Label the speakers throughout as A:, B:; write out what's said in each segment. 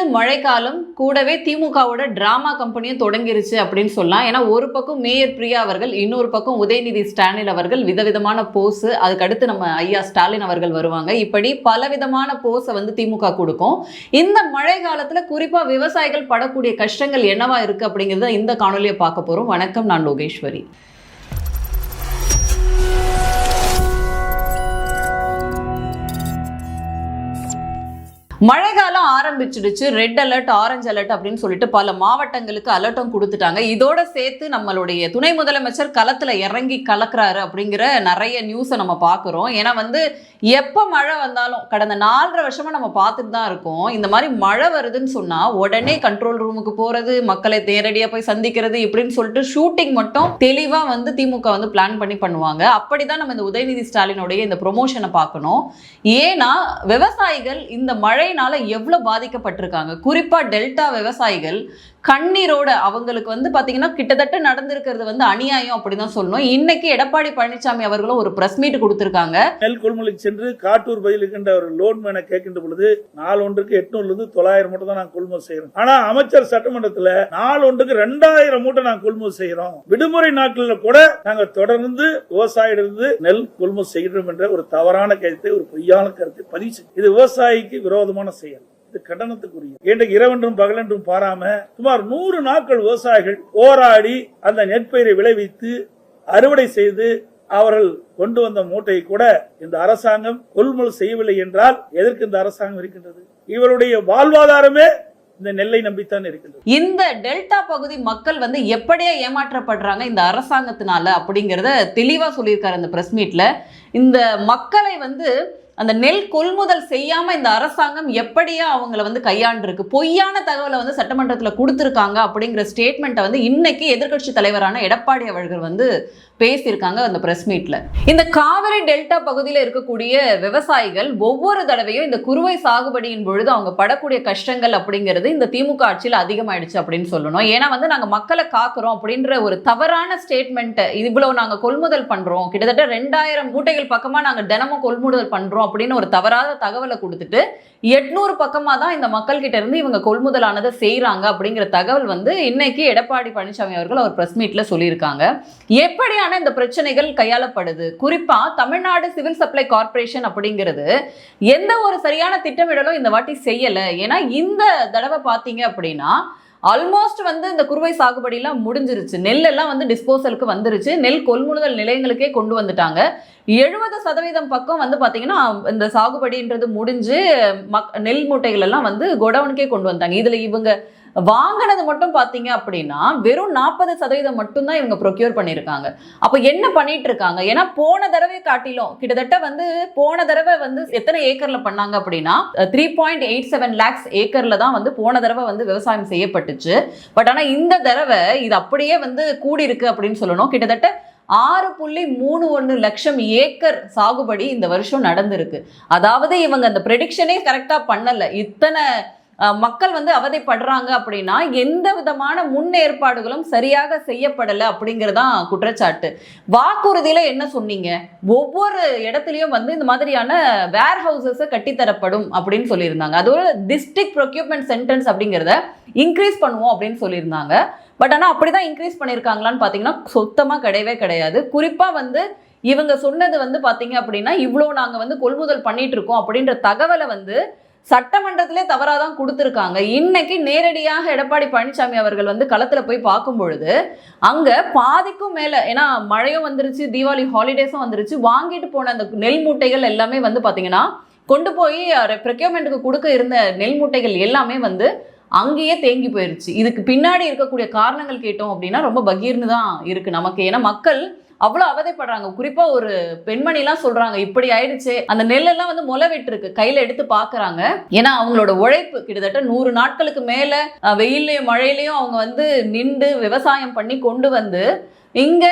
A: தொடங்குது மழைக்காலம் கூடவே திமுகவோட டிராமா கம்பெனியும் தொடங்கிருச்சு அப்படின்னு சொல்லலாம். ஏன்னா ஒரு பக்கம் மேயர் பிரியா அவர்கள் இன்னொரு பக்கம் உதயநிதி ஸ்டாலின் அவர்கள் விதவிதமான போஸ். அதுக்கு அடுத்து நம்ம ஐயா ஸ்டாலின் அவர்கள் வருவாங்க. இப்படி பலவிதமான போஸை வந்து திமுக கொடுக்கும். இந்த மழை காலத்துல குறிப்பாக விவசாயிகள் படக்கூடிய கஷ்டங்கள் என்னவா இருக்கு அப்படிங்கறத இந்த காணொலியை பார்க்க போறோம். வணக்கம் நான் லோகேஸ்வரி. மழைக்காலம் ஆரம்பிச்சிடுச்சு. ரெட் அலர்ட் ஆரஞ்சு அலர்ட் அப்படின்னு சொல்லிட்டு பல மாவட்டங்களுக்கு அலர்ட்டும் கொடுத்துட்டாங்க. இதோட சேர்த்து நம்மளுடைய துணை முதலமைச்சர் களத்துல இறங்கி கலக்குறாரு அப்படிங்கிற நிறைய நியூஸை நம்ம பார்க்குறோம். ஏன்னா வந்து எப்போ மழை வந்தாலும் கடந்த நாலரை வருஷமா நம்ம பார்த்துட்டு தான் இருக்கோம். இந்த மாதிரி மழை வருதுன்னு சொன்னா உடனே கண்ட்ரோல் ரூமுக்கு போறது மக்களை நேரடியாக போய் சந்திக்கிறது இப்படின்னு சொல்லிட்டு ஷூட்டிங் மட்டும் தெளிவாக வந்து திமுக வந்து பிளான் பண்ணி பண்ணுவாங்க. அப்படிதான் நம்ம இந்த உதயநிதி ஸ்டாலினுடைய இந்த ப்ரொமோஷனை பார்க்கணும். ஏன்னா விவசாயிகள் இந்த மழை மழைனால எவ்வளோ பாதிக்கப்பட்டிருக்காங்க? குறிப்பாக டெல்டா விவசாயிகள் கண்ணீரோட அவங்களுக்கு வந்து பார்த்தீங்கன்னா கிட்டத்தட்ட நடந்திருக்கிறது வந்து அநியாயம் அப்படின்னு தான் சொல்லணும். இன்னைக்கு எடப்பாடி பழனிசாமி அவர்களும் ஒரு பிரஸ் மீட் கொடுத்திருக்காங்க.
B: நெல் கொள்முதலுக்கு சென்று காட்டூர் பகுதியில் இருக்கின்ற ஒரு லோன் மேன கேட்கின்ற பொழுது நாலு ஒன்றுக்கு எட்நூறுல இருந்து தொள்ளாயிரம் மூட்டை தான் நான் கொள்முதல் செய்யறோம் ஆனா அமைச்சர் சட்டமன்றத்துல நாலு ஒன்றுக்கு ரெண்டாயிரம் மூட்டை நான் கொள்முதல் செய்யறோம் விடுமுறை நாட்களில் கூட நாங்க தொடர்ந்து விவசாயியிலிருந்து நெல் கொள்முதல் செய்கிறோம் என்ற ஒரு தவறான கருத்தை ஒரு பொய்யான கருத்தை பதிவு இது விவசாயிக்கு விரோதமான செயல். இது கண்டனத்துக்குரிய. இன்றைக்கு இரவென்றும் பகலென்றும் பாராம சுமார் நூறு நாட்கள் விவசாயிகள் போராடி அந்த நெற்பயிரை விளைவித்து அறுவடை செய்து அவர்கள் கொண்டு வந்த மூட்டையை கூட இந்த அரசாங்கம் கொள்முதல் செய்யவில்லை என்றால் எதற்கு இந்த அரசாங்கம் இருக்கின்றது? இவருடைய வாழ்வாதாரமே இந்த நெல்லை நம்பித்தான் இருக்கின்றது.
A: இந்த டெல்டா பகுதி மக்கள் வந்து எப்படியா ஏமாற்றப்படுறாங்க இந்த அரசாங்கத்தினால அப்படிங்கிறத தெளிவா சொல்லியிருக்காரு அந்த பிரஸ் மீட்ல இந்த மக்களை வந்து அந்த நெல் கொள்முதல் செய்யாம இந்த அரசாங்கம் எப்படியா அவங்கள வந்து கையாண்டிருக்கு? பொய்யான தகவலை வந்து சட்டமன்றத்தில் கொடுத்துருக்காங்க அப்படிங்கிற ஸ்டேட்மெண்ட்டை வந்து இன்னைக்கு எதிர்க்கட்சி தலைவரான எடப்பாடி அவர்கள் வந்து பேசியிருக்காங்க அந்த பிரஸ் மீட்ல இந்த காவிரி டெல்டா பகுதியில் இருக்கக்கூடிய விவசாயிகள் ஒவ்வொரு தடவையும் இந்த குறுவை சாகுபடியின் பொழுது அவங்க படக்கூடிய கஷ்டங்கள் அப்படிங்கிறது இந்த திமுக ஆட்சியில் அதிகமாயிடுச்சு அப்படின்னு சொல்லணும். ஏன்னா வந்து நாங்கள் மக்களை காக்குறோம் அப்படின்ற ஒரு தவறான ஸ்டேட்மெண்ட் இவ்வளவு நாங்கள் கொள்முதல் பண்றோம். கிட்டத்தட்ட ரெண்டாயிரம் மூட்டைகள் பக்கமா நாங்கள் தினமும் கொள்முதல் பண்றோம் அப்படின்னு ஒரு தவறாத தகவலை கொடுத்துட்டு எட்நூறு பக்கமாக தான் இந்த மக்கள் கிட்ட இருந்து இவங்க கொள்முதலானதை செய்கிறாங்க அப்படிங்கிற தகவல் வந்து இன்னைக்கு எடப்பாடி பழனிசாமி அவர்கள் அவர் பிரஸ் மீட்ல சொல்லியிருக்காங்க. எப்படியான இந்த பிரச்சனைகள் கையாளப்படுது? குறிப்பா தமிழ்நாடு சிவில் சப்ளை கார்ப்பரேஷன் அப்படிங்கிறது எந்த ஒரு சரியான திட்டமிடலும் இந்த வாட்டி செய்யல. ஏன்னா இந்த தடவை பாத்தீங்க அப்படின்னா ஆல்மோஸ்ட் வந்து இந்த குறுவை சாகுபடியெல்லாம் முடிஞ்சிருச்சு. நெல் எல்லாம் வந்து டிஸ்போசலுக்கு வந்துருச்சு. நெல் கொள்முதல் நிலையங்களுக்கே கொண்டு வந்துட்டாங்க. எழுபது சதவீதம் பக்கம் வந்து பார்த்தீங்கன்னா இந்த சாகுபடின்றது முடிஞ்சு மக் நெல் மூட்டைகள் எல்லாம் வந்து கொடவுனுக்கே கொண்டு வந்தாங்க இதில் இவங்க வாங்கினது மட்டும் பார்த்தீங்க அப்படின்னா வெறும் நாற்பது சதவீதம் மட்டும்தான் இவங்க ப்ரொக்யூர் பண்ணியிருக்காங்க. அப்போ என்ன பண்ணிட்டு இருக்காங்க ஏன்னா போன தடவை காட்டிலும் கிட்டத்தட்ட வந்து போன தடவை வந்து எத்தனை ஏக்கரில் பண்ணாங்க அப்படின்னா three point eight seven lakhs ஏக்கரில் தான் வந்து போன தடவை வந்து விவசாயம் செய்யப்பட்டுச்சு. பட் ஆனால் இந்த தடவை இது அப்படியே வந்து கூடியிருக்கு அப்படின்னு சொல்லணும். கிட்டத்தட்ட ஆறு புள்ளி மூணு ஒன்று லட்சம் ஏக்கர் சாகுபடி இந்த வருஷம் நடந்திருக்கு. அதாவது இவங்க அந்த ப்ரெடிக்ஷனே கரெக்டாக பண்ணலை. இத்தனை மக்கள் வந்து அவதைப்படுறாங்க அப்படின்னா எந்த விதமான முன்னேற்பாடுகளும் சரியாக செய்யப்படலை அப்படிங்கிறதான் குற்றச்சாட்டு. வாக்குறுதியில் என்ன சொன்னீங்க? ஒவ்வொரு இடத்துலையும் வந்து இந்த மாதிரியான வேர் ஹவுசஸை கட்டித்தரப்படும் அப்படின்னு சொல்லியிருந்தாங்க. அதோட டிஸ்ட்ரிக்ட் ப்ரொக்யூப்மெண்ட் சென்டென்ஸ் அப்படிங்கிறத இன்க்ரீஸ் பண்ணுவோம் அப்படின்னு சொல்லியிருந்தாங்க. பட் ஆனால் அப்படி தான் இன்க்ரீஸ் பண்ணியிருக்காங்களான்னு பார்த்தீங்கன்னா சுத்தமாக கிடையவே கிடையாது. குறிப்பாக வந்து இவங்க சொன்னது வந்து பார்த்தீங்க அப்படின்னா இவ்வளோ நாங்கள் வந்து கொள்முதல் பண்ணிட்டு இருக்கோம் அப்படின்ற தகவலை வந்து சட்டமன்றத்திலே தவறாக தான் கொடுத்துருக்காங்க. இன்னைக்கு நேரடியாக எடப்பாடி பழனிசாமி அவர்கள் வந்து களத்தில் போய் பார்க்கும் பொழுது அங்கே பாதிக்கும் மேலே ஏன்னா மழையும் வந்துருச்சு தீபாவளி ஹாலிடேஸும் வந்துருச்சு வாங்கிட்டு போன அந்த நெல் மூட்டைகள் எல்லாமே வந்து பார்த்தீங்கன்னா கொண்டு போய் ப்ரொக்யூர்மெண்ட்டுக்கு கொடுக்க இருந்த நெல் மூட்டைகள் எல்லாமே வந்து அங்கேயே தேங்கி போயிருச்சு. இதுக்கு பின்னாடி இருக்கக்கூடிய காரணங்கள் கேட்டோம் அப்படின்னா ரொம்ப பகீர்னு தான் இருக்குது நமக்கு. ஏன்னா மக்கள் அவ்வளோ அவதைப்படுறாங்க. குறிப்பா ஒரு பெண்மணிலாம் சொல்றாங்க இப்படி ஆயிடுச்சு. அந்த நெல்லெல்லாம் வந்து முளை விட்டுருக்கு கையில எடுத்து பாக்குறாங்க. ஏன்னா அவங்களோட உழைப்பு கிட்டத்தட்ட நூறு நாட்களுக்கு மேல வெயிலையும் மழையிலையும் அவங்க வந்து நின்று விவசாயம் பண்ணி கொண்டு வந்து இங்க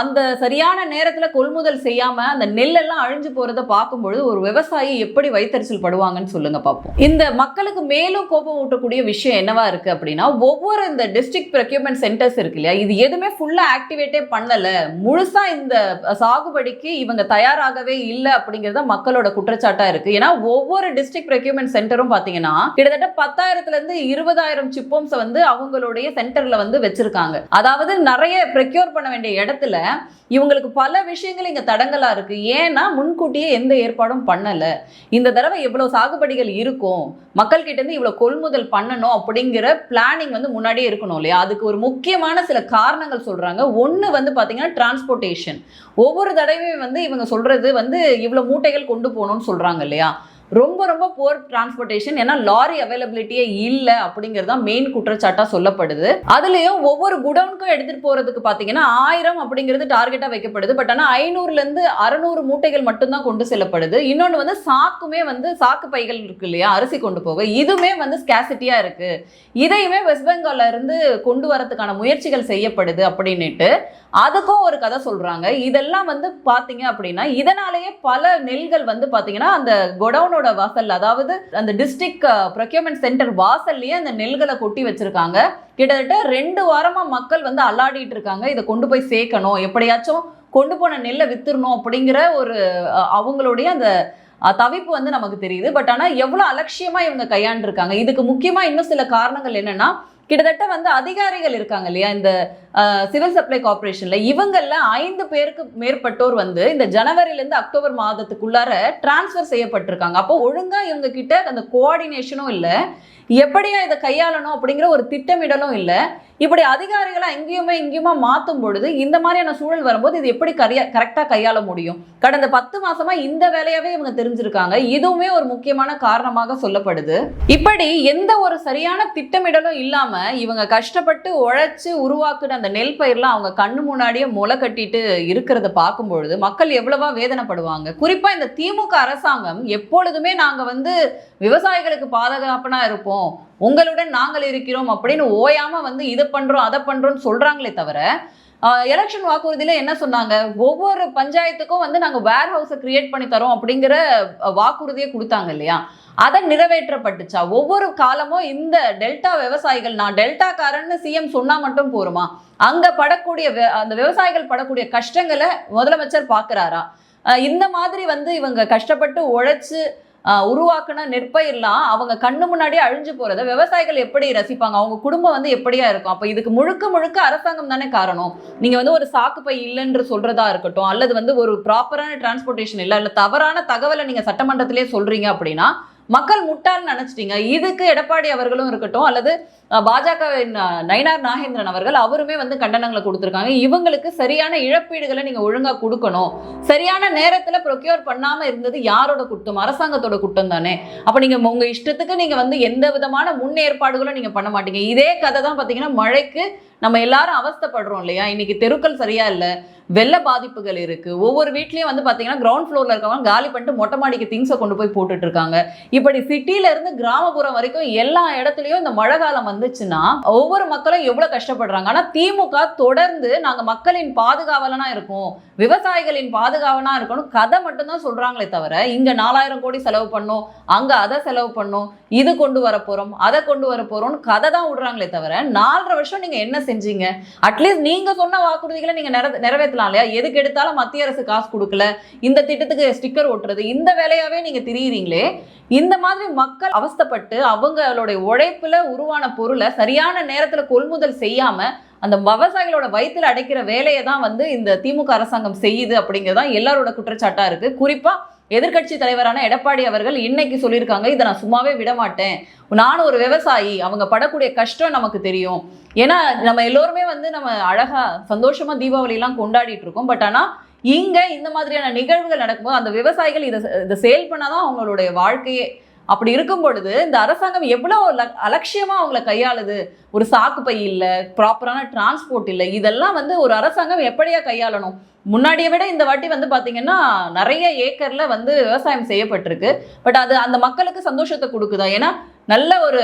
A: அந்த சரியான நேரத்துல கொள்முதல் செய்யாம அந்த நெல்லெல்லாம் அழிஞ்சு போகிறத பார்க்கும்பொழுது ஒரு விவசாயி எப்படி வைத்தறிச்சல் படுவாங்கன்னு சொல்லுங்க பார்ப்போம். இந்த மக்களுக்கு மேலும் கோபம் ஊட்டக்கூடிய விஷயம் என்னவா இருக்கு அப்படின்னா ஒவ்வொரு இந்த டிஸ்ட்ரிக்ட் ப்ரொக்யூர்மெண்ட் சென்டர்ஸ் இருக்கு இல்லையா? இது எதுவுமே ஃபுல்லா ஆக்டிவேட்டே பண்ணல. முழுசா இந்த சாகுபடிக்கு இவங்க தயாராகவே இல்லை அப்படிங்கறது மக்களோட குற்றச்சாட்டா இருக்கு. ஏன்னா ஒவ்வொரு டிஸ்ட்ரிக்ட் ப்ரொக்யூர்மெண்ட் சென்டரும் பாத்தீங்கன்னா கிட்டத்தட்ட பத்தாயிரத்துல இருந்து இருபதாயிரம் சிப்போம்ஸை வந்து அவங்களுடைய சென்டர்ல வந்து வச்சிருக்காங்க. அதாவது நிறைய ப்ரொக்யூர் பண்ண வேண்டிய இடத்துல இவங்களுக்கு பல விஷயங்கள் இங்கே தடங்கலாக இருக்கு. ஏன்னா முன்கூட்டியே எந்த ஏற்பாடும் பண்ணலை. இந்த தடவை எவ்வளோ சாகுபடிகள் இருக்கும். மக்கள்கிட்டேருந்து இவ்வளோ கொள்முதல் பண்ணணும் அப்படிங்கிற பிளானிங் வந்து முன்னாடியே இருக்கணும் இல்லையா? அதுக்கு ஒரு முக்கியமான சில காரணங்கள் சொல்கிறாங்க ஒன்று வந்து பார்த்தீங்கன்னா டிரான்ஸ்போர்ட்டேஷன். ஒவ்வொரு தடவையும் வந்து இவங்க சொல்கிறது வந்து இவ்வளோ மூட்டைகள் கொண்டு போகணும்னு சொல்கிறாங்க இல்லையா? ரொம்ப ரொம்ப போர் டிரான்ஸ்போர்ட்டேஷன் ஏன்னா லாரி அவைலபிலிட்டியே இல்லை அப்படிங்கிறது தான் மெயின் குற்றச்சாட்டாக சொல்லப்படுது. அதுலேயும் ஒவ்வொரு குடவுனுக்கும் எடுத்துகிட்டு போகிறதுக்கு பார்த்தீங்கன்னா ஆயிரம் அப்படிங்கிறது டார்கெட்டாக வைக்கப்படுது. பட் ஆனால் ஐநூறுலேருந்து அறநூறு மூட்டைகள் மட்டும்தான் கொண்டு செல்லப்படுது. இன்னொன்று வந்து சாக்குமே வந்து சாக்கு பைகள் இருக்கு இல்லையா அரிசி கொண்டு போக. இதுவுமே வந்து ஸ்கேசிட்டியாக இருக்குது இதையுமே வெஸ்ட் பெங்கால்ல இருந்து கொண்டு வரதுக்கான முயற்சிகள் செய்யப்படுது அப்படின்னுட்டு அதுக்கும் ஒரு கதை சொல்கிறாங்க இதெல்லாம் வந்து பார்த்தீங்க அப்படின்னா இதனாலேயே பல நெல்கள் வந்து பார்த்தீங்கன்னா அந்த கொடவுனோட வாசல் அதாவது அந்த டிஸ்ட்ரிக்ட் ப்ரொக்யூர்மெண்ட் சென்டர் வாசல்லையே அந்த நெல்களை கொட்டி வச்சிருக்காங்க. கிட்டத்தட்ட ரெண்டு வாரமா மக்கள் வந்து அல்லாடிட்டு இருக்காங்க. இதை கொண்டு போய் சேர்க்கணும். எப்படியாச்சும் கொண்டு போன நெல்லை வித்துடணும் அப்படிங்கிற ஒரு அவங்களுடைய அந்த தவிப்பு வந்து நமக்கு தெரியுது. பட் ஆனால் எவ்வளோ அலட்சியமாக இவங்க கையாண்டிருக்காங்க. இதுக்கு முக்கியமாக இன்னும் சில காரணங்கள் என்னென்னா கிட்டத்தட்ட வந்து அதிகாரிகள் இருக்காங்க இல்லையா? இந்த சிவில் சப்ளை கார்பரேஷன்ல இவங்கெல்ல ஐந்து பேருக்கு மேற்பட்டோர் வந்து இந்த ஜனவரியிலேருந்து அக்டோபர் மாதத்துக்குள்ளார டிரான்ஸ்ஃபர் செய்யப்பட்டிருக்காங்க. அப்போ ஒழுங்கா இவங்க கிட்ட அந்த கோஆர்டினேஷனும் இல்லை. எப்படியா இதை கையாளணும் அப்படிங்கிற ஒரு திட்டமிடலும் இல்லை. இப்படி அதிகாரிகளை எங்கேயுமே இங்கேயுமா மாற்றும் பொழுது இந்த மாதிரியான சூழல் வரும்போது இது எப்படி கரையா கரெக்டாக கையாள முடியும்? கடந்த பத்து மாசமா இந்த வேலையாவே இவங்க தெரிஞ்சிருக்காங்க. இதுவுமே ஒரு முக்கியமான காரணமாக சொல்லப்படுது. இப்படி எந்த ஒரு சரியான திட்டமிடலும் இல்லாம இவங்க கஷ்டப்பட்டு உழைச்சு உருவாக்குன அந்த நெல் பயிர்லாம் அவங்க கண்ணு முன்னாடியே முளை கட்டிட்டு இருக்கிறத பார்க்கும்பொழுது மக்கள் எவ்வளவா வேதனைப்படுவாங்க. குறிப்பா இந்த திமுக அரசாங்கம் எப்பொழுதுமே நாங்க வந்து விவசாயிகளுக்கு பாதுகாப்பனா இருப்போம். உங்களுடன் நாங்கள் இருக்கிறோம் அப்படின்னு ஓயாம வந்து இதை பண்றோம் அதை பண்றோம்னு சொல்றாங்களே தவிர எலெக்ஷன் வாக்குறுதியில் என்ன சொன்னாங்க? ஒவ்வொரு பஞ்சாயத்துக்கும் வந்து நாங்கள் வேர் ஹவுஸை கிரியேட் பண்ணி தரோம் அப்படிங்கிற வாக்குறுதியை கொடுத்தாங்க இல்லையா? அதை நிறைவேற்றப்பட்டுச்சா? ஒவ்வொரு காலமும் இந்த டெல்டா விவசாயிகள் நான் டெல்டாக்காரன்னு சிஎம் சொன்னா மட்டும் போருமா? அங்க படக்கூடிய அந்த விவசாயிகள் படக்கூடிய கஷ்டங்களை முதலமைச்சர் பாக்குறாரா இந்த மாதிரி வந்து இவங்க கஷ்டப்பட்டு உழைச்சு உருவாக்குன நெற்பயிர்லாம் அவங்க கண்ணு முன்னாடியே அழிஞ்சு போகிறத விவசாயிகள் எப்படி ரசிப்பாங்க? அவங்க குடும்பம் வந்து எப்படியா இருக்கும்? அப்போ இதுக்கு முழுக்க முழுக்க அரசாங்கம் தானே காரணம். நீங்க வந்து ஒரு சாக்கு பை இல்லைன்று சொல்றதா இருக்கட்டும் அல்லது வந்து ஒரு ப்ராப்பரான டிரான்ஸ்போர்ட்டேஷன் இல்லை இல்லை தவறான தகவலை நீங்க சட்டமன்றத்திலே சொல்றீங்க அப்படின்னா மக்கள் முட்டாள்னு நினைச்சிட்டீங்க. இதுக்கு எடப்பாடி அவர்களும் இருக்கட்டும் அல்லது பாஜகவின் நயினார் நாகேந்திரன் அவர்கள் அவருமே வந்து கண்டனங்களை கொடுத்துருக்காங்க. இவங்களுக்கு சரியான இழப்பீடுகளை நீங்க ஒழுங்கா கொடுக்கணும். சரியான நேரத்துல ப்ரொக்யூர் பண்ணாம இருந்தது யாரோட குற்றம்? அரசாங்கத்தோட குற்றம் தானே? அப்ப நீங்க உங்க இஷ்டத்துக்கு நீங்க வந்து எந்த விதமான முன்னேற்பாடுகளும் நீங்க பண்ண மாட்டீங்க. இதே கதை தான் பாத்தீங்கன்னா மழைக்கு நம்ம எல்லாரும் அவஸ்தைப்படுறோம் இல்லையா? இன்னைக்கு தெருக்கள் சரியா இல்லை வெள்ள பாதிப்புகள் இருக்கு. ஒவ்வொரு வீட்லயும் வந்து பாத்தீங்கன்னா கிரவுண்ட் ஃப்ளோர்ல இருக்கவங்க காலி பண்ணிட்டு மொட்டை மாடிக்கு திங்ஸை கொண்டு போய் போட்டுட்டு இருக்காங்க. இப்படி சிட்டில இருந்து கிராமப்புறம் வரைக்கும் எல்லா இடத்துலயும் இந்த மழை காலம் வந்து வந்துச்சுன்னா ஒவ்வொரு மக்களும் எவ்வளவு கஷ்டப்படுறாங்க. ஆனா திமுக தொடர்ந்து நாங்க மக்களின் பாதுகாவலனா இருக்கோம் விவசாயிகளின் பாதுகாவலனா இருக்கணும் கதை மட்டும்தான் சொல்றாங்களே தவிர இங்க நாலாயிரம் கோடி செலவு பண்ணும் அங்க அதை செலவு பண்ணும் இது கொண்டு வர போறோம் அதை கொண்டு வர போறோம்னு கதை தான் விடுறாங்களே தவிர நாலரை வருஷம் நீங்க என்ன செஞ்சீங்க? அட்லீஸ்ட் நீங்க சொன்ன வாக்குறுதிகளை நீங்க நிற நிறைவேற்றலாம் இல்லையா? எதுக்கு எடுத்தாலும் மத்திய அரசு காசு கொடுக்கல இந்த திட்டத்துக்கு ஸ்டிக்கர் ஒட்டுறது இந்த வேலையாவே நீங்க திரியுறீங்களே இந்த மாதிரி மக்கள் அவஸ்தைப்பட்டு அவங்களுடைய உழைப்புல உருவான பொருள் சரியான நேரத்தில் கொள்முதல் செய்யாம அந்த விவசாயிகளோட வயிற்றுல அடைக்கிற வேலையை தான் வந்து இந்த திமுக அரசாங்கம் செய்யுது அப்படிங்கிறதான் எல்லாரோட குற்றச்சாட்டா இருக்கு. குறிப்பா எதிர்க்கட்சி தலைவரான எடப்பாடி அவர்கள் இன்னைக்கு சொல்லியிருக்காங்க இதை நான் சும்மாவே விட மாட்டேன் நானும் ஒரு விவசாயி அவங்க படக்கூடிய கஷ்டம் நமக்கு தெரியும். ஏன்னா நம்ம எல்லோருமே வந்து நம்ம அழகா சந்தோஷமா தீபாவளி கொண்டாடிட்டு இருக்கோம். பட் ஆனால் இங்கே இந்த மாதிரியான நிகழ்வுகள் நடக்கும்போது அந்த விவசாயிகள் இதை இதை சேல் பண்ணாதான் அவங்களுடைய வாழ்க்கையே அப்படி இருக்கும் பொழுது இந்த அரசாங்கம் எவ்வளோ அலட்சியமாக அவங்கள கையாளுது? ஒரு சாக்கு பை இல்லை ப்ராப்பரான டிரான்ஸ்போர்ட் இல்லை. இதெல்லாம் வந்து ஒரு அரசாங்கம் எப்படியா கையாளணும்? முன்னாடியை விட இந்த வாட்டி வந்து பார்த்தீங்கன்னா நிறைய ஏக்கரில் வந்து விவசாயம் செய்யப்பட்டிருக்கு. பட் அது அந்த மக்களுக்கு சந்தோஷத்தை கொடுக்குதா? ஏன்னா நல்ல ஒரு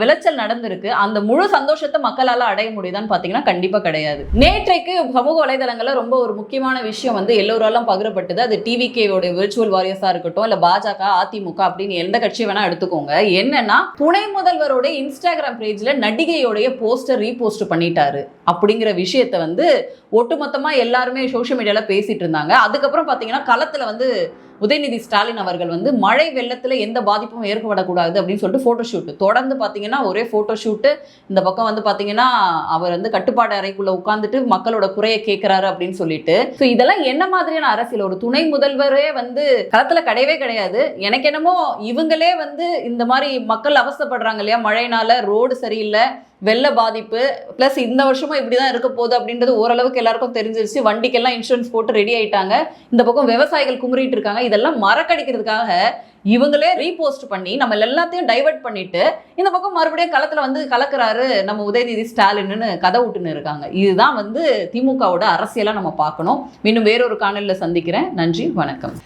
A: விளைச்சல் நடந்திருக்கு. அந்த முழு சந்தோஷத்தை மக்களால் அடைய முடியுதான்னு பார்த்தீங்கன்னா கண்டிப்பாக கிடையாது. நேற்றைக்கு சமூக வலைதளங்களில் ரொம்ப ஒரு முக்கியமான விஷயம் வந்து எல்லோராலும் பகிரப்பட்டது. அது டிவிகேவோட விர்ச்சுவல் வாரியர்ஸாக இருக்கட்டும் இல்லை பாஜக அதிமுக அப்படின்னு எந்த கட்சி வேணா எடுத்துக்கோங்க. என்னன்னா துணை முதல்வரோட இன்ஸ்டாகிராம் பேஜில் நடிகையோடைய போஸ்டர் ரீபோஸ்ட் பண்ணிட்டாரு. அப்படிங்கிற விஷயத்த வந்து ஒட்டுமொத்தமாக எல்லாருமே சோஷியல் மீடியாவில் பேசிட்டு இருந்தாங்க. அதுக்கப்புறம் பார்த்தீங்கன்னா களத்தில் வந்து உதயநிதி ஸ்டாலின் அவர்கள் வந்து மழை வெள்ளத்தில் எந்த பாதிப்பும் ஏற்படக்கூடாது அப்படின்னு சொல்லிட்டு ஃபோட்டோ ஷூட்டு தொடர்ந்து பார்த்தீங்கன்னா ஒரே ஃபோட்டோ ஷூட்டு இந்த பக்கம் வந்து பார்த்தீங்கன்னா அவர் வந்து கட்டுப்பாடு அறைக்குள்ளே உட்காந்துட்டு மக்களோட குறையை கேட்குறாரு அப்படின்னு சொல்லிட்டு. ஸோ இதெல்லாம் என்ன மாதிரியான அரசியல்? ஒரு துணை முதல்வரே வந்து களத்தில் கிடையவே கிடையாது. எனக்கு என்னமோ இவங்களே வந்து இந்த மாதிரி மக்கள் அவஸ்தைப்படுறாங்க இல்லையா? மழையினால ரோடு சரியில்லை. வெள்ள பாதிப்பு ப்ளஸ் இந்த வருஷமும் இப்படி தான் இருக்க போகுது அப்படின்றது ஓரளவுக்கு எல்லாருக்கும் தெரிஞ்சிருச்சு. வண்டிக்கெல்லாம் இன்சூரன்ஸ் போட்டு ரெடி ஆயிட்டாங்க. இந்த பக்கம் விவசாயிகள் குமுறிட்டு இருக்காங்க. இதெல்லாம் மறக்கடிக்கிறதுக்காக இவங்களே ரீபோஸ்ட் பண்ணி நம்ம எல்லாத்தையும் டைவர்ட் பண்ணிட்டு இந்த பக்கம் மறுபடியும் களத்தில் வந்து கலக்குறாரு நம்ம உதயநிதி ஸ்டாலின்னு கதை விட்டுன்னு இருக்காங்க. இதுதான் வந்து திமுகவோட அரசியலாக நம்ம பார்க்கணும். இன்னும் வேறொரு காணொலியில் சந்திக்கிறேன். நன்றி வணக்கம்.